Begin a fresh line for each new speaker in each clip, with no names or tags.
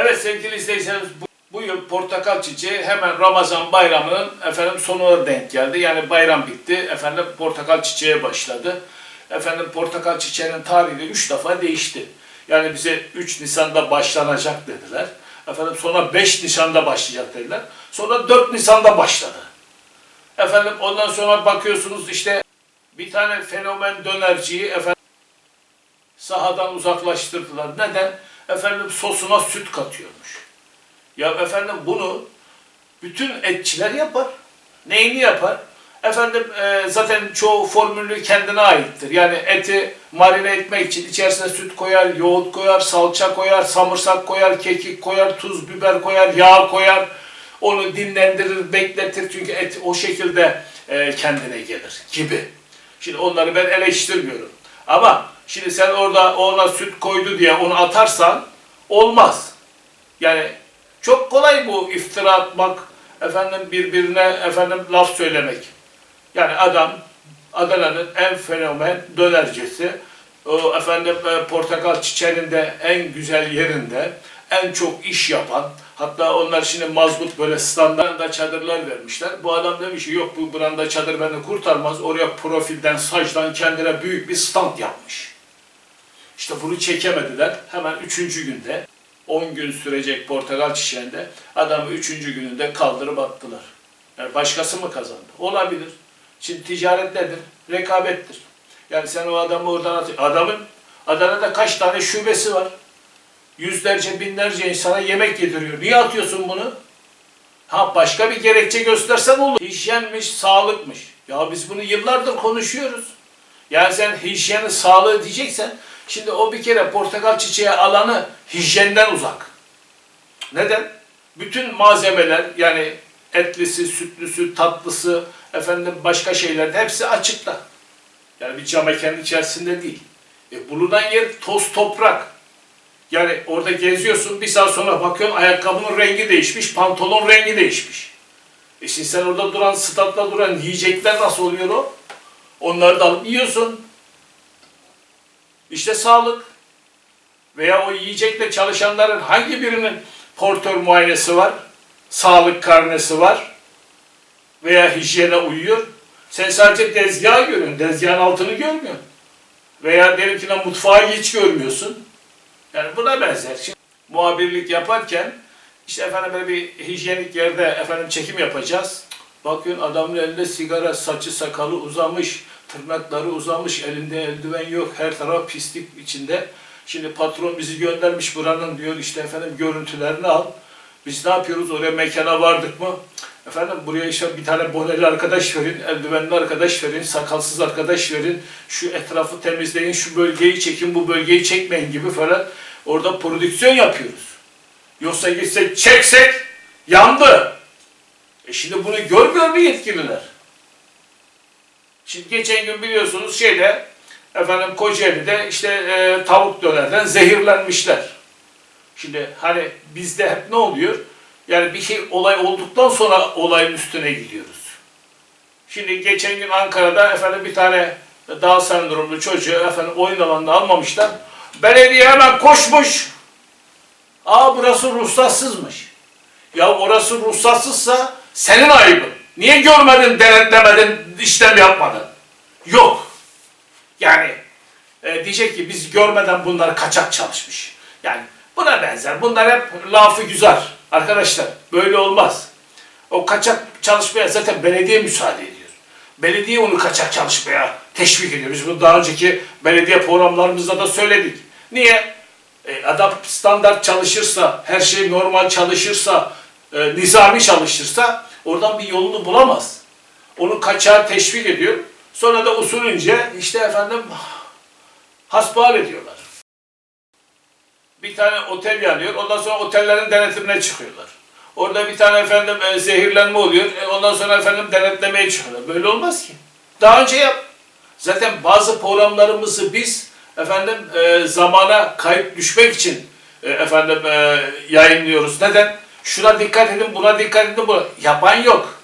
Evet sevgili izleyicilerimiz bu, bu yıl portakal çiçeği hemen Ramazan bayramının efendim sonuna denk geldi. Yani bayram bitti. Efendim portakal çiçeğe başladı. Efendim portakal çiçeğinin tarihi de 3 defa değişti. Yani bize 3 Nisan'da başlanacak dediler. Efendim sonra 5 Nisan'da başlayacak dediler. Sonra 4 Nisan'da başladı. Efendim ondan sonra bakıyorsunuz işte bir tane fenomen dönerciyi efendim sahadan uzaklaştırdılar. Neden? Efendim sosuna süt katıyormuş. Ya efendim bunu bütün etçiler yapar. Neyini yapar? Efendim e, zaten çoğu formülü kendine aittir. Yani eti marine etmek için içerisine süt koyar, yoğurt koyar, salça koyar, samırsak koyar, kekik koyar, tuz, biber koyar, yağ koyar. Onu dinlendirir, bekletir çünkü et o şekilde e, kendine gelir gibi. Şimdi onları ben eleştirmiyorum. Ama şimdi sen orada ona süt koydu diye onu atarsan olmaz. Yani çok kolay bu iftira atmak, efendim birbirine efendim laf söylemek. Yani adam Adana'nın en fenomen dönercisi, o efendim e, portakal çiçeğinin de en güzel yerinde, en çok iş yapan, hatta onlar şimdi mazbut böyle standartında çadırlar vermişler. Bu adam demiş ki yok bu branda çadır beni kurtarmaz. Oraya profilden, saçtan kendine büyük bir stand yapmış. İşte bunu çekemediler. Hemen üçüncü günde 10 gün sürecek portakal çiçeğinde adamı üçüncü gününde kaldırıp attılar. Yani başkası mı kazandı? Olabilir. Şimdi ticaret nedir? Rekabettir. Yani sen o adamı oradan at. Adamın Adana'da kaç tane şubesi var? Yüzlerce, binlerce insana yemek yediriyor. Niye atıyorsun bunu? Ha başka bir gerekçe göstersen olur. Hijyenmiş, sağlıkmış. Ya biz bunu yıllardır konuşuyoruz. Yani sen hijyeni, sağlığı diyeceksen şimdi o bir kere portakal çiçeği alanı hijyenden uzak. Neden? Bütün malzemeler yani etlisi, sütlüsü, tatlısı, efendim başka şeyler hepsi açıkta. Yani bir cam mekanın içerisinde değil. E, bulunan yer toz toprak. Yani orada geziyorsun bir saat sonra bakıyorsun ayakkabının rengi değişmiş, pantolon rengi değişmiş. E şimdi sen orada duran, statta duran yiyecekler nasıl oluyor o? Onları da alıp yiyorsun. İşte sağlık. Veya o yiyecekle çalışanların hangi birinin portör muayenesi var? Sağlık karnesi var? Veya hijyene uyuyor? Sen sadece tezgahı görüyorsun. Tezgahın altını görmüyorsun. Veya diyelim ki mutfağı hiç görmüyorsun. Yani buna benzer. Şimdi muhabirlik yaparken işte efendim böyle bir hijyenik yerde efendim çekim yapacağız. Bakıyorsun adamın elinde sigara, saçı sakalı uzamış, tırnakları uzamış, elinde eldiven yok, her taraf pislik içinde. Şimdi patron bizi göndermiş buranın diyor işte efendim görüntülerini al. Biz ne yapıyoruz oraya mekana vardık mı? Efendim buraya işte bir tane boneli arkadaş verin, eldivenli arkadaş verin, sakalsız arkadaş verin, şu etrafı temizleyin, şu bölgeyi çekin, bu bölgeyi çekmeyin gibi falan. Orada prodüksiyon yapıyoruz. Yoksa gitsek çeksek yandı. E şimdi bunu görmüyor mu yetkililer? Şimdi geçen gün biliyorsunuz şeyde efendim Kocaeli'de işte e, tavuk dönerden zehirlenmişler. Şimdi hani bizde hep ne oluyor? Yani bir şey olay olduktan sonra olayın üstüne gidiyoruz. Şimdi geçen gün Ankara'da efendim bir tane Down sendromlu çocuğu efendim oyun alanına almamışlar. Belediye hemen koşmuş. Aa burası ruhsatsızmış. Ya orası ruhsatsızsa senin ayıbın. Niye görmedin, denetlemedin, işlem yapmadın? Yok. Yani e, diyecek ki biz görmeden bunlar kaçak çalışmış. Yani buna benzer. Bunlar hep lafı güzel. Arkadaşlar böyle olmaz. O kaçak çalışmaya zaten belediye müsaade ediyor. Belediye onu kaçak çalışmaya teşvik ediyor. Biz bunu daha önceki belediye programlarımızda da söyledik. Niye? E, adam standart çalışırsa, her şey normal çalışırsa, e, nizami çalışırsa oradan bir yolunu bulamaz. Onu kaçağa teşvik ediyor. Sonra da usulünce işte efendim hasbihal ediyorlar. Bir tane otel yanıyor. Ondan sonra otellerin denetimine çıkıyorlar. Orada bir tane efendim e, zehirlenme oluyor. E, ondan sonra efendim denetlemeye çıkıyorlar. Böyle olmaz ki. Daha önce yap. Zaten bazı programlarımızı biz efendim e, zamana kayıp düşmek için e, efendim e, yayınlıyoruz. Neden? Şuna dikkat edin, buna dikkat edin. Buna. Yapan yok.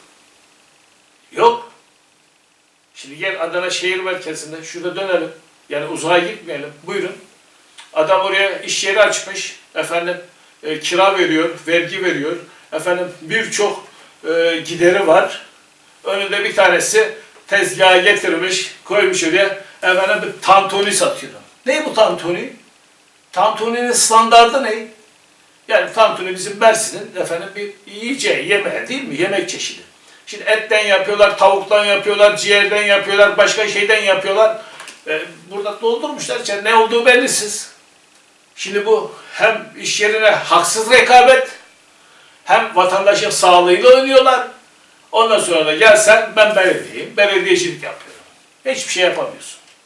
Yok. Şimdi gel Adana şehir merkezinde şurada dönelim. Yani uzağa gitmeyelim. Buyurun. Adam oraya iş yeri açmış. Efendim e, kira veriyor, vergi veriyor. Efendim birçok e, gideri var. Önünde bir tanesi tezgaha getirmiş, koymuş oraya. Efendim bir tantuni satıyor. Ne bu tantuni? Tantuninin standardı ne? Yani tantuni bizim Mersin'in efendim bir yiyeceği, yemeği değil mi? Yemek çeşidi. Şimdi etten yapıyorlar, tavuktan yapıyorlar, ciğerden yapıyorlar, başka şeyden yapıyorlar. Ee, burada doldurmuşlar. içine. ne olduğu bellisiz. Şimdi bu hem iş yerine haksız rekabet hem vatandaşın sağlığıyla oynuyorlar. Ondan sonra da gelsen ben belediyeyim, belediyecilik yapıyorum. Hiçbir şey yapamıyorsun.